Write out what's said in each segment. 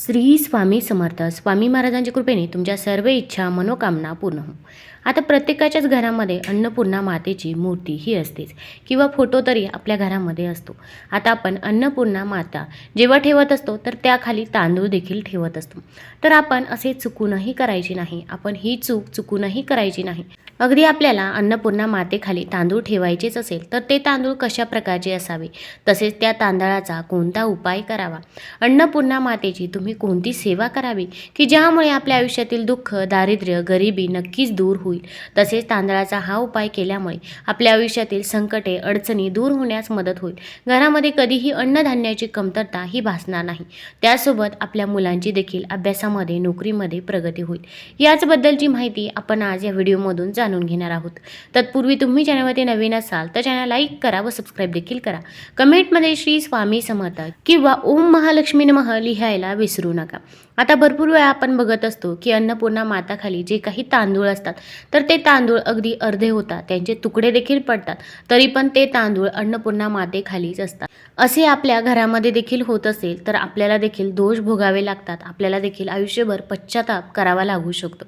श्री स्वामी समर्थ. स्वामी महाराजांच्या कृपेने तुमच्या सर्व इच्छा मनोकामना पूर्ण हो. आता प्रत्येकाच्याच घरामध्ये अन्नपूर्णा मातेची मूर्ती ही असतेच किंवा फोटो तरी आपल्या घरामध्ये असतो. आता आपण अन्नपूर्णा माता जेव्हा ठेवत असतो तर त्याखाली तांदूळ देखील ठेवत असतो. तर आपण असे चुकूनही करायची नाही. आपण ही चूक चुकूनही करायची नाही. अगदी आपल्याला अन्नपूर्णा मातेखाली तांदूळ ठेवायचेच असेल तर ते तांदूळ कशा प्रकारचे असावे? तसेच त्या तांदळाचा कोणता उपाय करावा? अन्नपूर्णा मातेची तुम्ही कोणती सेवा करावी? की ज्यामुळे आपल्या आयुष्यातील दुःख दारिद्र्य गरिबी नक्कीच दूर होईल. तसेच तांदळाचा हा उपाय केल्यामुळे आपल्या आयुष्यातील संकटे अडचणी दूर होण्यास मदत होईल. घरामध्ये कधीही अन्नधान्याची कमतरता ही भासणार नाही. त्यासोबत आपल्या मुलांची देखील अभ्यासामध्ये नोकरीमध्ये प्रगती होईल. याचबद्दलची माहिती आपण आज या व्हिडिओमधून जाणून घेणार आहोत. तत्पूर्वी तुम्ही चॅनलवरती नवीन असाल तर चॅनल लाईक करा व सबस्क्राईब देखील करा. कमेंटमध्ये श्री स्वामी समर्थ किंवा ओम महालक्ष्मी नमः लिहायला विसरू नका. आता भरपूर वेळा आपण बघत असतो की अन्नपूर्णा माताखाली जे काही तांदूळ असतात तर ते तांदूळ अगदी अर्धे होतात त्यांचे तुकडे देखील पडतात तरी पण ते तांदूळ अन्नपूर्णा मातेखालीच असतात. असे आपल्या घरामध्ये देखील होत असेल तर आपल्याला देखील दोष भोगावे लागतात आपल्याला देखील आयुष्यभर पश्चाताप करावा लागू शकतो.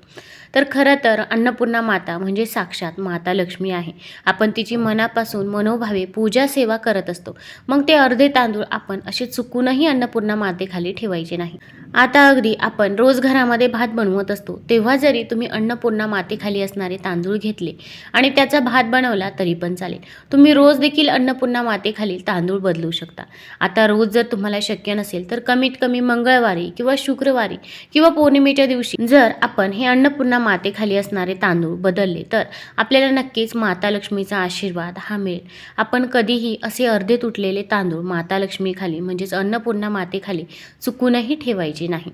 तर खरं तर अन्नपूर्णा माता म्हणजे साक्षात माता लक्ष्मी आहे. आपण तिची मनापासून मनोभावे पूजा सेवा करत असतो. मग ते अर्धे तांदूळ आपण असे चुकूनही अन्नपूर्णा मातेखाली ठेवायचे नाही. आता अगदी आपण रोज घरामध्ये भात बनवत असतो तेव्हा जरी तुम्ही अन्नपूर्णा मातेखाली असणारे तांदूळ घेतले आणि त्याचा भात बनवला तरी पण चालेल. तुम्ही रोज देखील अन्नपूर्णा मातेखाली तांदूळ बदलू शकता. आता रोज जर तुम्हाला शक्य नसेल तर कमीत कमी मंगळवारी किंवा शुक्रवारी किंवा पौर्णिमेच्या दिवशी जर आपण हे अन्नपूर्णा मातेखाली असणारे तांदूळ बदलले तर आपल्याला नक्कीच माता लक्ष्मीचा आशीर्वाद हा मिळेल. आपण कधीही असे अर्धे तुटलेले तांदूळ माता लक्ष्मीखाली म्हणजेच अन्नपूर्णा मातेखाली चुकूनही ठेवायचे नाही.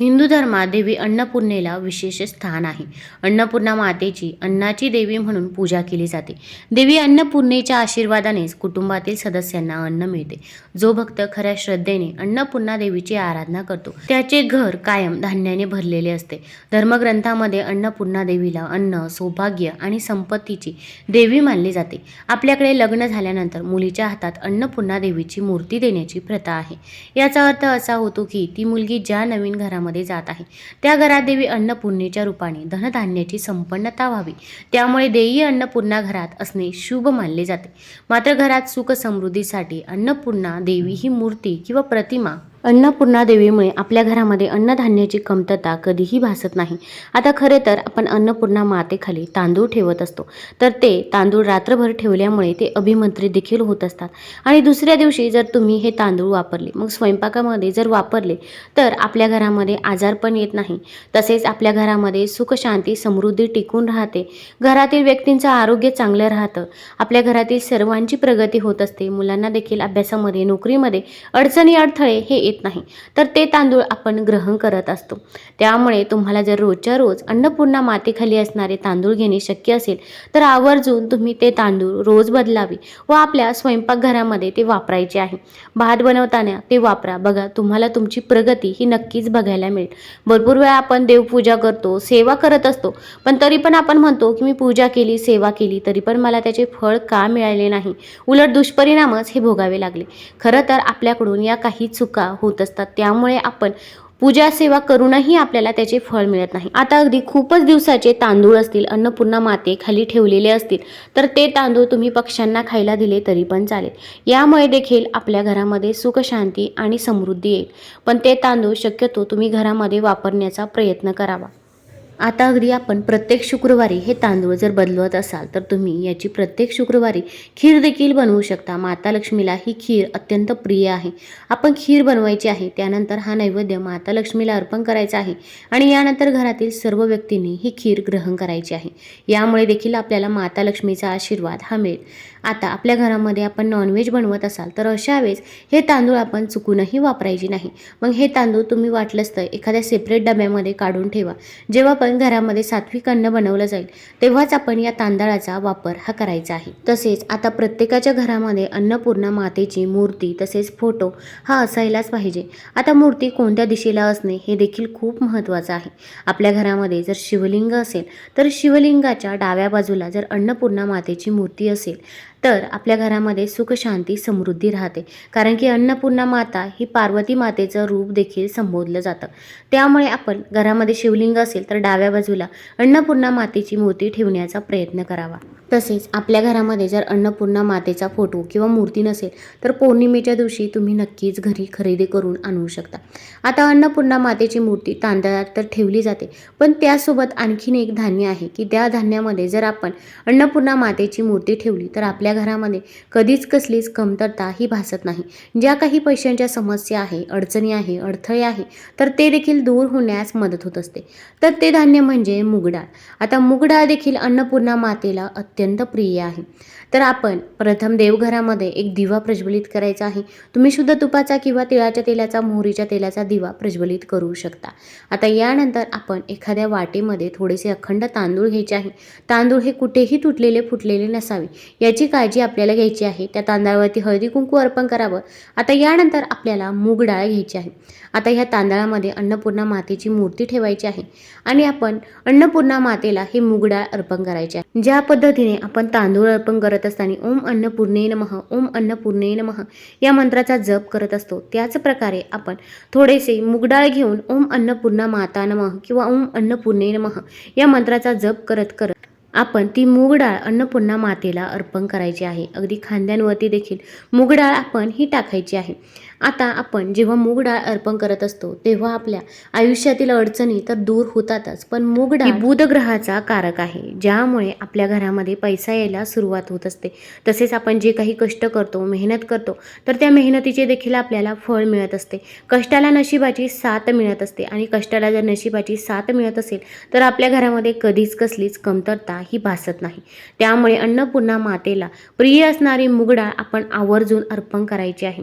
हिंदू धर्मात देवी अन्नपूर्णेला विशेष स्थान आहे. अन्नपूर्णा मातेची अन्नाची देवी म्हणून पूजा केली जाते. देवी अन्नपूर्णेच्या आशीर्वादानेच कुटुंबातील सदस्यांना अन्न मिळते. जो भक्त खऱ्या श्रद्धेने अन्नपूर्णा देवीची आराधना करतो त्याचे घर कायम धान्याने भरलेले असते. धर्मग्रंथामध्ये अन्नपूर्णा देवीला अन्न सौभाग्य आणि संपत्तीची देवी मानली जाते. आपल्याकडे लग्न झाल्यानंतर मुलीच्या हातात अन्नपूर्णा देवीची मूर्ती देण्याची प्रथा आहे. याचा अर्थ असा होतो की ती मुलगी ज्या नवीन घरामध्ये जात आहे. त्या घरात देवी अन्नपूर्णेच्या रूपाने धनधान्याची संपन्नता व्हावी. त्यामुळे देयी अन्नपूर्णा घरात असणे शुभ मानले जाते. मात्र घरात सुख समृद्धीसाठी अन्नपूर्णा देवी ही मूर्ती किंवा प्रतिमा अन्नपूर्णा देवीमुळे आपल्या घरामध्ये अन्नधान्याची कमतरता कधीही भासत नाही. आता खरे तर आपण अन्नपूर्णा मातेखाली तांदूळ ठेवत असतो. तर ते तांदूळ रात्रभर ठेवल्यामुळे ते अभिमंत्रित देखील होत असतात. आणि दुसऱ्या दिवशी जर तुम्ही हे तांदूळ वापरले मग स्वयंपाकामध्ये जर वापरले तर आपल्या घरामध्ये आजार पण येत नाही. तसेच आपल्या घरामध्ये सुखशांती समृद्धी टिकून राहते. घरातील व्यक्तींचं आरोग्य चांगलं राहतं. आपल्या घरातील सर्वांची प्रगती होत असते. मुलांना देखील अभ्यासामध्ये नोकरीमध्ये अडचणी अडथळे हे येत नाही. तर ते तांदूळ आपण ग्रहण करत असतो. त्यामुळे तुम्हाला जर रोजच्या रोज अन्नपूर्णा मातेखाली असणारे तांदूळ घेणे शक्य असेल तर आवर्जून तुम्ही ते तांदूळ रोज बदलावे व आपल्या स्वयंपाकघरामध्ये ते वापरायचे आहे. भात बनवताना ते वापरा. बघा तुम्हाला तुमची प्रगती ही नक्कीच बघायला मिळेल. भरपूर वेळा आपण देवपूजा करतो सेवा करत असतो पण तरी पण आपण म्हणतो की मी पूजा केली सेवा केली तरी पण मला त्याचे फळ का मिळाले नाही? उलट दुष्परिणामच हे भोगावे लागले. खरं तर आपल्याकडून या काही चुका होत असतात. त्यामुळे आपण पूजा सेवा करूनही आपल्याला त्याचे फळ मिळत नाही. आता अगदी खूपच दिवसाचे तांदूळ असतील अन्नपूर्णा माते खाली ठेवलेले असतील तर ते तांदूळ तुम्ही पक्ष्यांना खायला दिले तरी पण चालेल. यामुळे देखील आपल्या घरामध्ये सुख शांती आणि समृद्धी येईल. पण ते तांदूळ शक्यतो तुम्ही घरामध्ये वापरण्याचा प्रयत्न करावा. आता अगदी आपण प्रत्येक शुक्रवारी हे तांदूळ जर बदलवत असाल तर तुम्ही याची प्रत्येक शुक्रवारी खीर देखील बनवू शकता. माता लक्ष्मीला ही खीर अत्यंत प्रिय आहे. आपण खीर बनवायची आहे त्यानंतर हा नैवेद्य माता लक्ष्मीला अर्पण करायचा आहे आणि यानंतर घरातील सर्व व्यक्तींनी ही खीर ग्रहण करायची आहे. यामुळे देखील आपल्याला माता लक्ष्मीचा आशीर्वाद हा मिळेल. आता आपल्या घरामध्ये आपण नॉनव्हेज बनवत असाल तर अशा वेळेस हे तांदूळ आपण चुकूनही वापरायचे नाही. मग हे तांदूळ तुम्ही वाटलंच तर एखाद्या सेपरेट डब्यामध्ये काढून ठेवा. जेव्हा आपण घरामध्ये सात्विक अन्न बनवलं जाईल तेव्हाच आपण या तांदळाचा वापर हा करायचा आहे. तसेच आता प्रत्येकाच्या घरामध्ये अन्नपूर्णा मातेची मूर्ती तसेच फोटो हा असायलाच पाहिजे. आता मूर्ती कोणत्या दिशेला असणे हे देखील खूप महत्त्वाचं आहे. आपल्या घरामध्ये जर शिवलिंग असेल तर शिवलिंगाच्या डाव्या बाजूला जर अन्नपूर्णा मातेची मूर्ती असेल तर आपल्या घरामध्ये सुख शांती समृद्धी राहते. कारण की अन्नपूर्णा माता ही पार्वती मातेचं रूप देखील संबोधलं जातं. त्यामुळे आपण घरामध्ये शिवलिंग असेल तर डाव्या बाजूला अन्नपूर्णा मातेची मूर्ती ठेवण्याचा प्रयत्न करावा. तसेच आपल्या घरामध्ये जर अन्नपूर्णा मातेचा फोटो किंवा मूर्ती नसेल तर पौर्णिमेच्या दिवशी तुम्ही नक्कीच घरी खरेदी करून आणू शकता. आता अन्नपूर्णा मातेची मूर्ती तांदळात तर ठेवली जाते पण त्यासोबत आणखीन एक धान्य आहे की त्या धान्यामध्ये जर आपण अन्नपूर्णा मातेची मूर्ती ठेवली तर आपल्या घरामध्ये कधीच कसलीच कमतरता ही भासत नाही. ज्या काही पैशांच्या समस्या आहे अडचणी आहे अडथळे आहे तर ते देखील दूर होण्यास मदत होत असते. तर ते धान्य म्हणजे मुगडाळ. आता मुगडाळ देखील अन्नपूर्णा मातेला अत्यंत प्रिय आहे. तर आपण प्रथम देवघरामध्ये एक दिवा प्रज्वलित करायचा आहे. तुम्ही शुद्ध तुपाचा किंवा तिळाच्या तेलाचा मोहरीच्या तेलाचा दिवा प्रज्वलित करू शकता. आता यानंतर आपण एखाद्या वाटेमध्ये थोडेसे अखंड तांदूळ घ्यायचे आहे. तांदूळ हे कुठेही तुटलेले फुटलेले नसावे. याची काळजी आपल्याला घ्यायची आहे. त्या तांदळावरती हळदी कुंकू अर्पण करावं. आता यानंतर आपल्याला मूग डाळ घ्यायची आहे. आता ह्या तांदळामध्ये अन्नपूर्णा मातेची मूर्ती ठेवायची आहे. आणि आपण अन्नपूर्णा मातेला हे मूग डाळ अर्पण करायचे आहे. ज्या पद्धतीने आपण तांदूळ अर्पण करत असताना ओम अन्नपूर्णे नमः ओम अन्नपूर्णे नमः या मंत्राचा जप करत असतो. त्याच प्रकारे आपण थोडेसे मुगडाळ घेऊन ओम अन्नपूर्णा माता नमः किंवा ओम अन्नपूर्णे नमः या मंत्राचा जप करत करत आपण ती मुगडाळ अन्नपूर्णा मातेला अर्पण करायची आहे. अगदी खांद्यांवरती देखील मुगडाळ आपण ही टाकायची आहे. आता आपण जेव्हा मूग डाळ अर्पण करत असतो तेव्हा आपल्या आयुष्यातील अडचणी तर दूर होतातच पण मूग डाळ बुधग्रहाचा बुध ग्रहाचा कारक आहे ज्यामुळे आपल्या घरामध्ये पैसा यायला सुरुवात होत असते. तसेच आपण जे काही कष्ट करतो मेहनत करतो तर त्या मेहनतीचे देखील आपल्याला फळ मिळत असते. कष्टाला नशिबाची साथ मिळत असते आणि कष्टाला जर नशिबाची साथ मिळत असेल तर आपल्या घरामध्ये कधीच कसलीच कमतरता ही भासत नाही. त्यामुळे अन्नपूर्णा मातेला प्रिय असणारी मुगडाळ आपण आवर्जून अर्पण करायची आहे.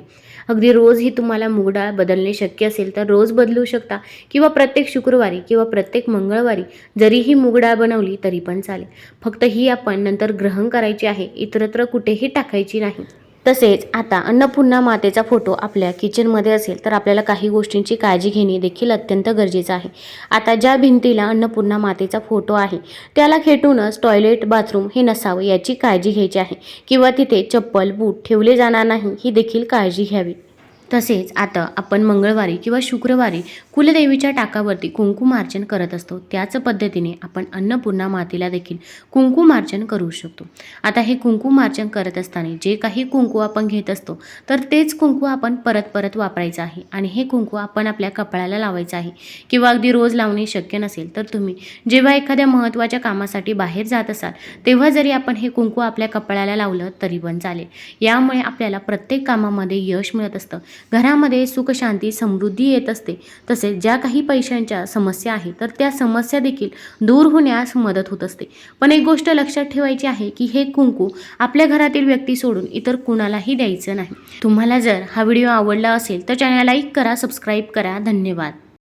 अगदी रोज ही तुम्हाला मुगडाळ बदलणे शक्य असेल तर रोज बदलू शकता किंवा प्रत्येक शुक्रवारी किंवा प्रत्येक मंगळवारी जरी ही बनवली तरी पण चालेल. फक्त ही आपण नंतर ग्रहण करायची आहे इतरत्र कुठेही टाकायची नाही. तसेच आता अन्नपूर्णा मातेचा फोटो आपल्या किचनमध्ये असेल तर आपल्याला काही गोष्टींची काळजी घेणे देखील अत्यंत गरजेचं आहे. आता ज्या भिंतीला अन्नपूर्णा मातेचा फोटो आहे त्याला खेटूनच टॉयलेट बाथरूम हे नसावं याची काळजी घ्यायची आहे किंवा तिथे चप्पल बूट ठेवले जाणार नाही ही देखील काळजी घ्यावी. तसेच आता आपण मंगळवारी किंवा शुक्रवारी कुलदेवीच्या टाकावरती कुंकुमार्चन करत असतो. त्याच पद्धतीने आपण अन्नपूर्णा मातेला देखील कुंकुमार्चन करू शकतो. आता हे कुंकुमार्चन करत असताना जे काही कुंकू आपण घेत असतो तर तेच कुंकू आपण परत परत वापरायचं आहे आणि हे कुंकू आपण आपल्या कपाळाला लावायचं आहे. किंवा अगदी रोज लावणे शक्य नसेल तर तुम्ही जेव्हा एखाद्या महत्त्वाच्या कामासाठी बाहेर जात असाल तेव्हा जरी आपण हे कुंकू आपल्या कपाळाला लावलं तरी पण चालेल. यामुळे आपल्याला प्रत्येक कामामध्ये यश मिळत असतं. घरामध्ये सुखशांती समृद्धी येत असते. तसेच ज्या काही पैशांच्या समस्या आहेत तर त्या समस्या देखील दूर होण्यास मदत होत असते. पण एक गोष्ट लक्षात ठेवायची आहे की हे कुंकू आपल्या घरातील व्यक्ती सोडून इतर कुणालाही द्यायचं नाही. तुम्हाला जर हा व्हिडिओ आवडला असेल तर चॅनल लाईक करा सबस्क्राईब करा. धन्यवाद.